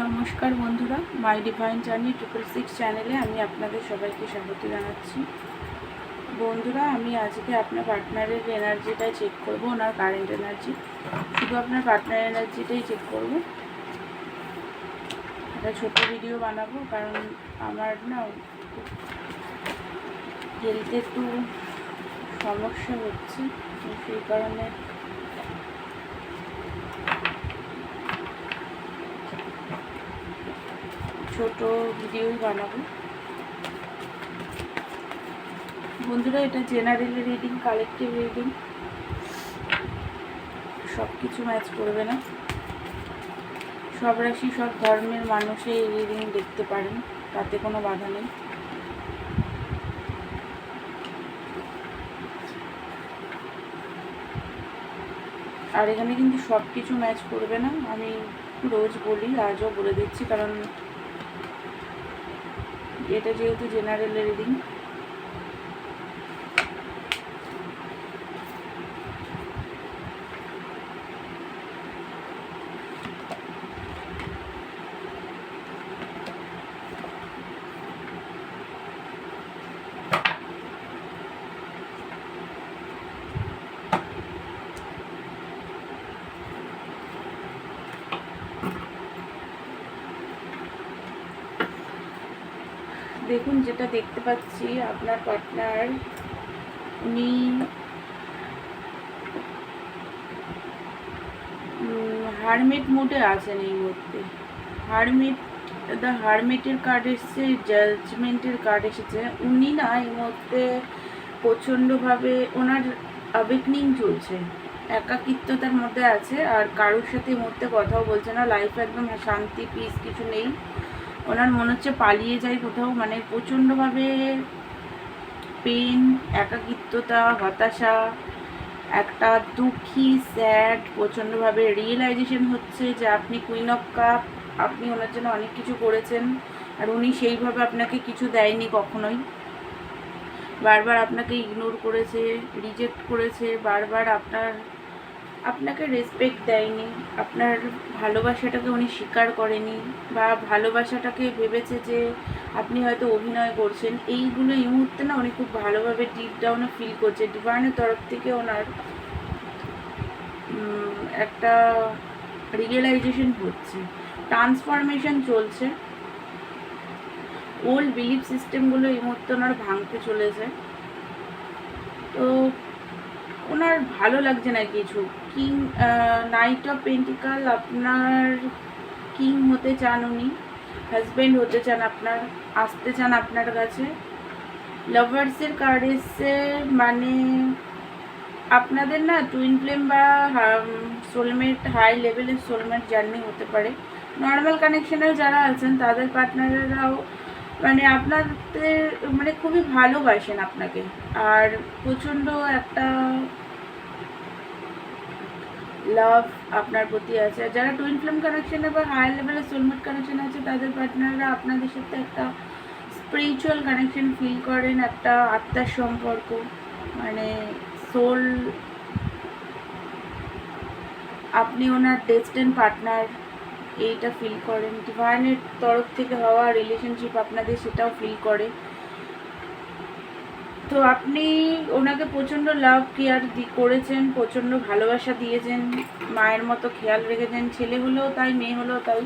নমস্কার বন্ধুরা my divine journey triple six চ্যানেলে আমি আপনাদের সবাইকে স্বাগত জানাচ্ছি। বন্ধুরা, আমি আজকে আপনার পার্টনারের এনার্জিটাই চেক করব, ওনার কারেন্ট এনার্জি শুধু আপনার পার্টনার এনার্জিটাই চেক করব। একটা ছোট ভিডিও বানাবো, কারণ আমার না হেলথে একটু সমস্যা হচ্ছে সেই কারণে ছোট ভিডিওই বানাবো। বন্ধুরা, এটা জেনারেল রিডিং কালেকটিভ রিডিং সব কিছু ম্যাচ করবে না। সব রাশি, সব ধর্মের মানুষে এই রিডিং দেখতে পারেন, তাতে কোনো বাধা নেই। আর এখানে কিন্তু সব কিছু ম্যাচ করবে না। আমি রোজ বলি, আজও বলে দিচ্ছি, কারণ এটা যেহেতু জেনারেল রিডিং দেখুন, যেটা দেখতে পাচ্ছি, আপনার পার্টনার উনি হারমিট মোডে আছেন এই মুহূর্তে। হারমিট দ্য হারমিটের কার্ড এসছে জাজমেন্টের কার্ড এসেছে। উনি না এই মুহূর্তে প্রচণ্ডভাবে ওনার আবেকনিং চলছে। একাকিত্বতার মধ্যে আছে আর কারোর সাথে এই মুহূর্তে কথাও বলছে না। লাইফ একদম শান্তি পিস কিছু নেই। ওনার মনে হচ্ছে পালিয়ে যায় কোথাও মানে প্রচণ্ডভাবে পেন একাকিত্বতা, হতাশা, একটা দুঃখী স্যাড প্রচণ্ডভাবে রিয়েলাইজেশন হচ্ছে যে আপনি কুইন অফ কাপ আপনি ওনার জন্য অনেক কিছু করেছেন আর উনি সেইভাবে আপনাকে কিছু দেয়নি কখনোই। বারবার আপনাকে ইগনোর করেছে রিজেক্ট করেছে, বারবার আপনার আপনাকে রেসপেক্ট দেয়নি, আপনার ভালোবাসাটাকে উনি স্বীকার করেনি বা ভালোবাসাটাকে ভেবেছে যে আপনি হয়তো অভিনয় করছেন, এইগুলো এই মুহূর্তে না উনি খুব ভালোভাবে ডিপ ডাউনে ফিল করছে। ডিভাইনের তরফ থেকে ওনার একটা রিয়েলাইজেশন হচ্ছে। ট্রান্সফরমেশন চলছে। ওল্ড বিলিফ সিস্টেমগুলো এই মুহূর্তে ওনার ভাঙতে চলেছে। তো ওনার ভালো লাগছে না কিছু। কিং নাইট অফ পেন্টিকাল আপনার কিং হতে চান উনি হাজব্যান্ড হতে চান আপনার, আসতে চান আপনার কাছে। লাভার্সের কার্ড এসছে মানে আপনাদের না টুইন ফ্লেম বা সোলমেট হাই লেভেলের সোলমেট জার্নি হতে পারে। নর্মাল কানেকশনে যারা আছেন, তাদের পার্টনারেরাও মানে আপনাদের মানে খুবই ভালোবাসেন আপনাকে। আর প্রচণ্ড একটা লাভ আপনার প্রতি আছে। যারা টুইন ফ্লেম কানেকশনে বা হায়ার লেভেলের সোলমেট কানেকশন আছে, তাদের পার্টনাররা আপনাদের সাথে একটা স্পিরিচুয়াল কানেকশন ফিল করেন, একটা আত্মার সম্পর্ক মানে সোল আপনি ওনার ডেস্টেন পার্টনার এইটা ফিল করেন। ডিভাইনের তরফ থেকে হওয়া রিলেশনশিপ আপনাদের সেটাও ফিল করে। তো আপনি ওনাকে প্রচণ্ড লাভ কেয়ার করেছেন, প্রচণ্ড ভালোবাসা দিয়েছেন, মায়ের মতো খেয়াল রেখেছেন। ছেলে হলেও তাই মেয়ে হলেও তাই।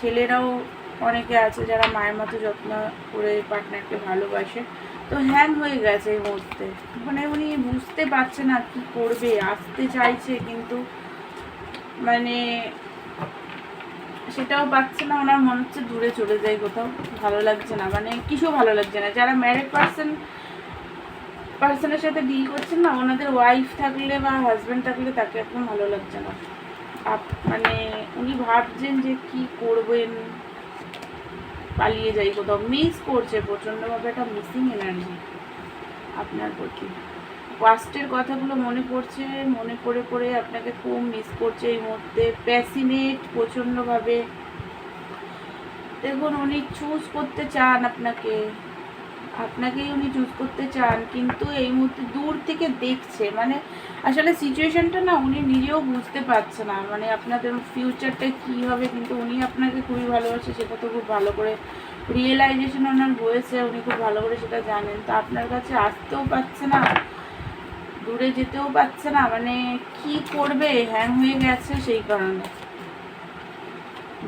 ছেলেরাও অনেকে আছে যারা মায়ের মতো যত্ন করে পার্টনারকে ভালোবাসে। তো হ্যাং হয়ে গেছে এই মুহূর্তে। মানে উনি বুঝতে পারছে না কি করবে, আসতে চাইছে, কিন্তু মানে সেটাও পাচ্ছে না। ওনার মনে হচ্ছে দূরে চলে যায় কোথাও। ভালো লাগছে না। মানে কিছু ভালো লাগছে না। যারা ম্যারিড পার্সন পার্সনের সাথে ডিল করছেন না, ওনাদের ওয়াইফ থাকলে বা হাজব্যান্ড থাকলে তাকে একদম ভালো লাগছে না। আপ মানে উনি ভাবছেন যে কি করবেন, পালিয়ে যাই কোথাও। মিস করছে, প্রচণ্ডভাবে একটা মিসিং এনার্জি আপনার প্রতি। পাস্টের কথাগুলো মনে পড়ছে, মনে পড়ে পড়ে আপনাকে খুব মিস করছে এই মুহূর্তে। প্যাসিনেট প্রচণ্ডভাবে। দেখুন, উনি চুজ করতে চান আপনাকে। আপনাকেই উনি চুজ করতে চান, কিন্তু এই মুহূর্তে দূর থেকে দেখছে। মানে আসলে সিচুয়েশনটা না উনি নিজেও বুঝতে পারছে না। মানে আপনাদের ফিউচারটা কী হবে, কিন্তু উনি আপনাকে খুবই ভালোবাসে, সেটা তো খুব ভালো করে রিয়েলাইজেশন ওনার হয়েছে, উনি খুব ভালো করে সেটা জানেন। তো আপনার কাছে আসতেও পারছে না, দূরে যেতেও পারছে না মানে কি করবে হ্যাং হয়ে গেছে সেই কারণে।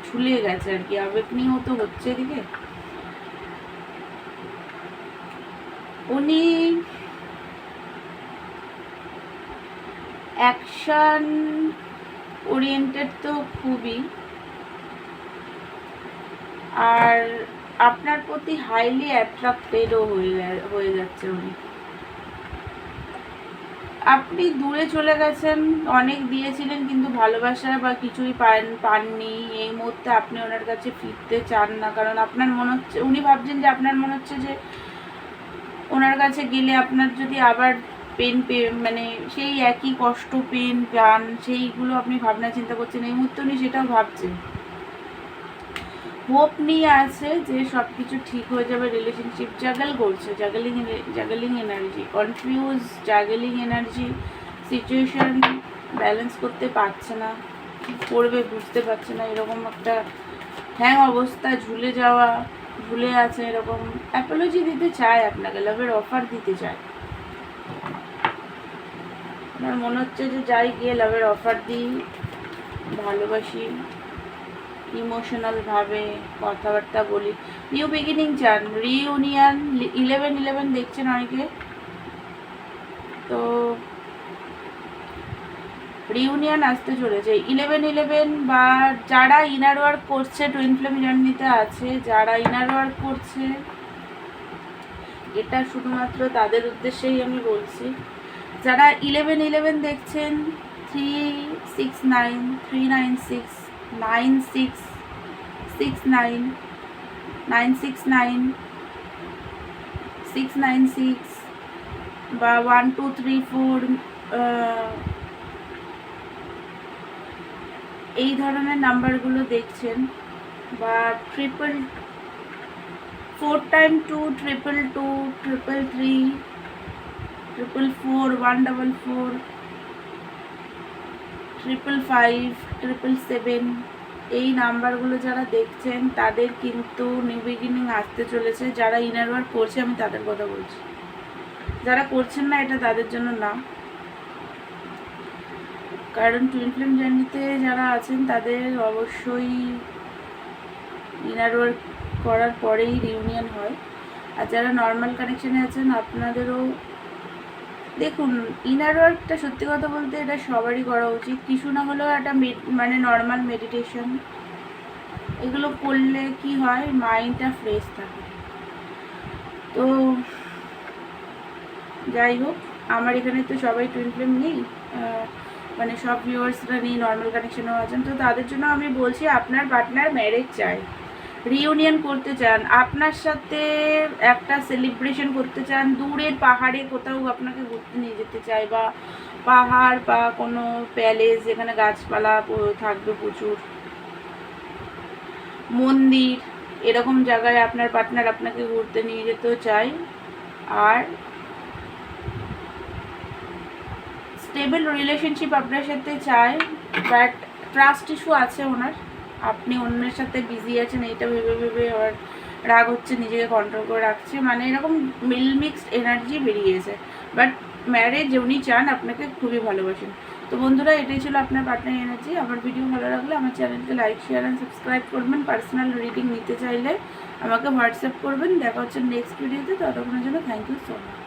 ঝুলে গেছে আর কি, আবেগ নিয়েও তো হচ্ছে এদিকে। উনি অ্যাকশন ওরিয়েন্টেড তো খুবই। আর আপনার প্রতি হাইলি অ্যাট্রাক্টেডও হয়ে যাচ্ছে উনি। আপনি দূরে চলে গেছেন, অনেক দিয়েছিলেন কিন্তু ভালোবাসা বা কিছুই পান, পাননি। এই মুহূর্তে আপনি ওনার কাছে ফিরতে চান না, কারণ আপনার মনে হচ্ছে, উনি ভাবছেন যে আপনার মনে হচ্ছে যে ওনার কাছে গেলে আপনার যদি আবার পেন মানে সেই একই কষ্ট পেন পান সেইগুলো আপনি ভাবনা চিন্তা করছেন, এই মুহূর্তে উনি সেটাও ভাবছেন। হোপ নিয়ে আছে যে সব কিছু ঠিক হয়ে যাবে রিলেশনশিপ জাগাল করছে juggling juggling energy confuse juggling energy situation balance করতে পারছে না, কী করবে বুঝতে পারছে না, এরকম একটা হ্যাং অবস্থা, ঝুলে যাওয়া। ঝুলে আছে এরকম অ্যাপোলজি দিতে চায় আপনাকে লাভের অফার দিতে চায়। আমার মনে হচ্ছে যে যাই গিয়ে লাভের অফার দিই, ভালোবাসি ইমোশনালভাবে কথাবার্তা বলি। নিউ বিগিনিং চান রিউনিয়ন ইলেভেন ইলেভেন দেখছেন অনেকে? তো রিউনিয়ন আসতে চলেছে। ইলেভেন ইলেভেন বা যারা ইনার ওয়ার্ক করছে টুইন ফ্লেম জার্নিতে আছে, যারা ইনার ওয়ার্ক করছে, এটা শুধুমাত্র তাদের উদ্দেশ্যেই আমি বলছি। যারা ইলেভেন ইলেভেন দেখছেন three six nine three nine six nine six six nine nine six nine six nine six বা ওয়ান টু থ্রি ফোর এই ধরনের নাম্বারগুলো দেখছেন বা triple four time two triple two triple three triple four one double four triple five triple seven এই নাম্বারগুলো যারা দেখছেন, তাদের কিন্তু নিউ বিগিনিং আসতে চলেছে। যারা ইনার ওয়ার্ক করছে, আমি তাদের কথা বলছি। যারা করছেন না, এটা তাদের জন্য না। কারণ টুইন ফ্লেম জার্নিতে যারা আছেন, তাদের অবশ্যই ইনার ওয়ার্ক করার পরেই রিউনিয়ন হয়। আর যারা নর্মাল কানেকশানে আছেন, আপনাদেরও দেখুন ইনার ওয়ার্কটা সত্যি কথা বলতে এটা সবারই করা উচিত। কিছু না হলেও একটা মানে নর্মাল মেডিটেশন এগুলো করলে কি হয় মাইন্ডটা ফ্রেশ থাকে। তো যাই হোক, আমার এখানে তো সবাই টুইন ফ্লেম নেই। মানে সব ভিউয়ার্সরা নেই নর্মাল কানেকশনও আছেন তো তাদের জন্য আমি বলছি, আপনার পার্টনার ম্যারেজ চাই। রিউনিয়ন করতে চান, আপনার সাথে একটা সেলিব্রেশন করতে চান দূরের পাহাড়ে কোথাও আপনাকে ঘুরতে নিয়ে যেতে চায় বা পাহাড় বা কোনো প্যালেস যেখানে গাছপালা থাকবে প্রচুর। মন্দির, এরকম জায়গায় আপনার পার্টনার আপনাকে ঘুরতে নিয়ে যেতেও চায়। আর স্টেবল রিলেশনশিপ আপনার সাথে চায় বাট ট্রাস্ট ইস্যু আছে ওনার। আপনি অন্যের সাথে বিজি আছেন, এইটা ভেবে ভেবে আবার রাগ হচ্ছে, নিজেকে কন্ট্রোল করে রাখছে। মানে এরকম মিল মিক্সড এনার্জি বেরিয়েছে। বাট ম্যারেজ উনি চান, আপনাকে খুবই ভালোবাসেন। তো বন্ধুরা, এটাই ছিল আপনার পার্টনার এনার্জি আমার ভিডিও ভালো লাগলে আমার চ্যানেলকে লাইক শেয়ার অ্যান্ড সাবস্ক্রাইব করবেন। পার্সোনাল রিডিং নিতে চাইলে আমাকে হোয়াটসঅ্যাপ করবেন। দেখা হচ্ছে নেক্সট ভিডিওতে ততক্ষণের জন্য থ্যাংক ইউ সো মাচ